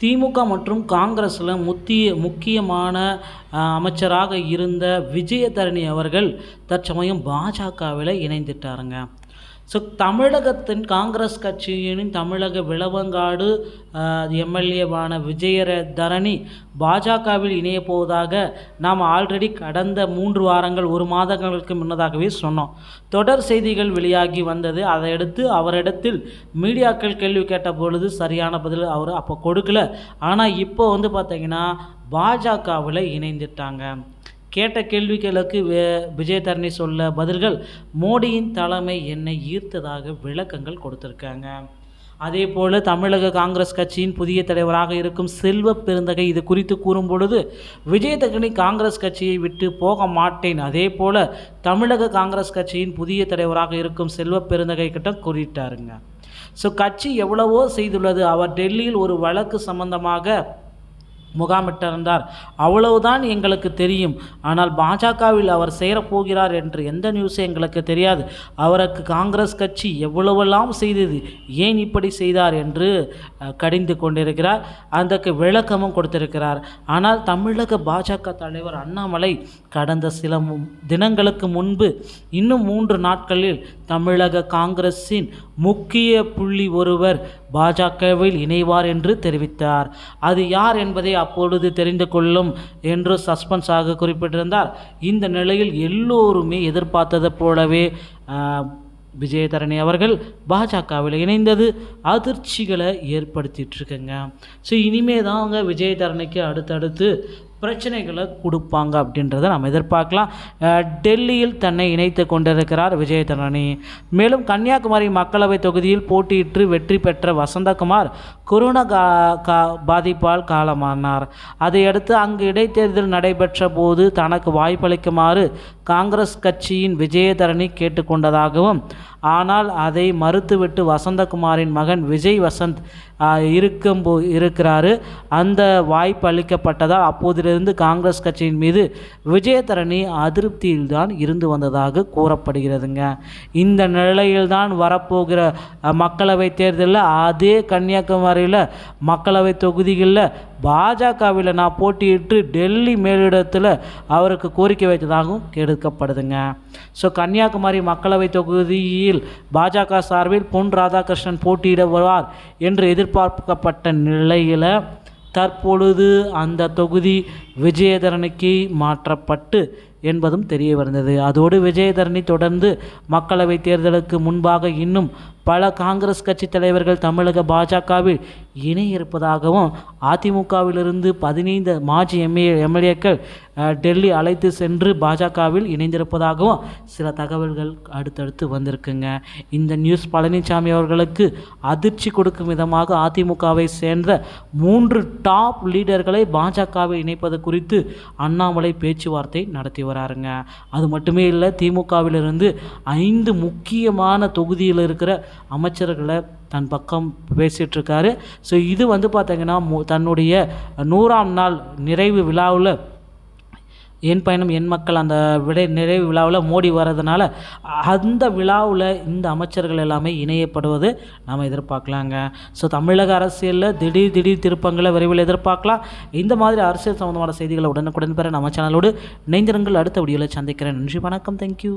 திமுக மற்றும் காங்கிரஸில் முத்திய முக்கியமான அமைச்சராக இருந்த விஜயதரணி அவர்கள் தற்சமயம் பாஜகவில் இணைந்துட்டாருங்க. ஸோ தமிழகத்தின் காங்கிரஸ் கட்சியின் தமிழக விளவங்காடு எம்எல்ஏவான விஜயதரணி பாஜகவில் இணைய போவதாக நாம் ஆல்ரெடி கடந்த மூன்று வாரங்கள் ஒரு மாதங்களுக்கு முன்னதாகவே சொன்னோம். தொடர் செய்திகள் வெளியாகி வந்தது. அதையடுத்து அவரிடத்தில் மீடியாக்கள் கேள்வி கேட்ட பொழுது சரியான பதில் அவர் அப்போ கொடுக்கல. ஆனால் இப்போ வந்து பார்த்திங்கன்னா பாஜகவில் இணைந்துட்டாங்க கேட்ட கேள்விகளுக்கு வே விஜயதரணி சொல்ல பதில்கள் மோடியின் தலைமை என்னை ஈர்த்ததாக விளக்கங்கள் கொடுத்துருக்காங்க. அதே போல் தமிழக காங்கிரஸ் கட்சியின் புதிய தலைவராக இருக்கும் செல்வ பெருந்தகை இது குறித்து கூறும் பொழுது விஜயதகனி காங்கிரஸ் கட்சியை விட்டு போக மாட்டேன். அதே போல் தமிழக காங்கிரஸ் கட்சியின் புதிய தலைவராக இருக்கும் செல்வ பெருந்தகை கிட்ட கூறிட்டாருங்க. ஸோ கட்சி எவ்வளவோ செய்துள்ளது. அவர் டெல்லியில் ஒரு வழக்கு சம்பந்தமாக முகாமிட்டிருந்தார். அவ்வளவுதான் எங்களுக்கு தெரியும். ஆனால் பாஜகவில் அவர் சேரப்போகிறார் என்று எந்த நியூஸும் எங்களுக்கு தெரியாது. அவருக்கு காங்கிரஸ் கட்சி எவ்வளவெல்லாம் செய்தது ஏன் இப்படி செய்தார் என்று கடிந்து கொண்டிருக்கிறார். அதற்கு விளக்கமும் கொடுத்திருக்கிறார். ஆனால் தமிழக பாஜக தலைவர் அண்ணாமலை கடந்த சில தினங்களுக்கு முன்பு இன்னும் மூன்று நாட்களில் தமிழக காங்கிரஸின் முக்கிய புள்ளி ஒருவர் பாஜகவில் இணைவார் என்று தெரிவித்தார். அது யார் என்பதை அப்பொழுது தெரிந்து கொள்ளும் என்று சஸ்பென்ஸாக குறிப்பிட்டிருந்தார். இந்த நிலையில் எல்லோருமே எதிர்பார்த்தது போலவே விஜயதரணி அவர்கள் பாஜகவில் இணைந்தது அதிர்ச்சிகளை ஏற்படுத்திகிட்ருக்குங்க ஸோ இனிமே தான் அவங்க விஜயதரணிக்கு அடுத்தடுத்து பிரச்சனைகளை கொடுப்பாங்க அப்படின்றத நம்ம எதிர்பார்க்கலாம். டெல்லியில் தன்னை இணைத்து கொண்டிருக்கிறார் விஜயதரணி மேலும் கன்னியாகுமரி மக்களவை தொகுதியில் போட்டியிட்டு வெற்றி பெற்ற வசந்தகுமார் கொரோனா கா கா பாதிப்பால் காலமானார். அதையடுத்து அங்கு இடைத்தேர்தல் நடைபெற்ற போது தனக்கு வாய்ப்பளிக்குமாறு காங்கிரஸ் கட்சியின் விஜயதரணி கேட்டுக்கொண்டதாகவும் ஆனால் அதை மறுத்துவிட்டு வசந்தகுமாரின் மகன் விஜய் வசந்த் இருக்கும் போ இருக்கிறாரு. அந்த வாய்ப்பு அளிக்கப்பட்டதால் காலத்திலிருந்து காங்கிரஸ் கட்சியின் மீது விஜயதரணி அதிருப்தியில்தான் இருந்து வந்ததாக கூறப்படுகிறதுங்க. இந்த நிலையில்தான் வரப்போகிற மக்களவை தேர்தலில் அதே கன்னியாகுமரியில் மக்களவை தொகுதிகளில் பாஜகவில் நான் போட்டியிட்டு டெல்லி மேலிடத்தில் அவருக்கு கோரிக்கை வைத்ததாகவும் கெடுக்கப்படுதுங்க. ஸோ கன்னியாகுமரி மக்களவை தொகுதியில் பாஜக சார்பில் பொன் ராதாகிருஷ்ணன் போட்டியிடுவார் என்று எதிர்பார்க்கப்பட்ட நிலையில் தற்பொழுது அந்த தொகுதி விஜயதரனுக்கு மாற்றப்பட்டு என்பதும் தெரிய வந்தது அதோடு விஜயதரணி தொடர்ந்து மக்களவைத் தேர்தலுக்கு முன்பாக இன்னும் பல காங்கிரஸ் கட்சி தலைவர்கள் தமிழக பாஜகவில் இணைய இருப்பதாகவும் அதிமுகவிலிருந்து பதினைந்து மாஜி எம்ஏ எம்எல்ஏக்கள் டெல்லி அழைத்து சென்று பாஜகவில் இணைந்திருப்பதாகவும் சில தகவல்கள் அடுத்தடுத்து வந்திருக்குங்க. இந்த நியூஸ் பழனிசாமி அவர்களுக்கு அதிர்ச்சி கொடுக்கும் விதமாக அதிமுகவை சேர்ந்த மூன்று டாப் லீடர்களை பாஜகவில் இணைப்பது குறித்து அண்ணாமலை பேச்சுவார்த்தை நடத்தி வராருங்க. அது மட்டுமே இல்லை திமுகவிலிருந்து ஐந்து முக்கியமான தொகுதியில் இருக்கிற அமைச்சர்களை தன் பக்கம் பேசிகிட்ருக்காரு ஸோ இது வந்து பார்த்திங்கன்னா மு- தன்னுடைய நூறாம் நாள் நிறைவு விழாவில் என் பயணம் என் மக்கள் அந்த விடை நிறைவு விழாவில் மோடி வர்றதுனால அந்த விழாவில் இந்த அமைச்சர்கள் எல்லாமே இணையப்படுவது நாம் எதிர்பார்க்கலாங்க. ஸோ தமிழக அரசியலில் திடீர் திடீர் திருப்பங்களை விரைவில் எதிர்பார்க்கலாம். இந்த மாதிரி அரசியல் சம்மந்தமான செய்திகளை உடனுக்குடன் பெற நம்ம சேனலோடு இணைந்திருங்கள். அடுத்த வீடியோவில் சந்திக்கிறேன். நன்றி வணக்கம். தேங்க்யூ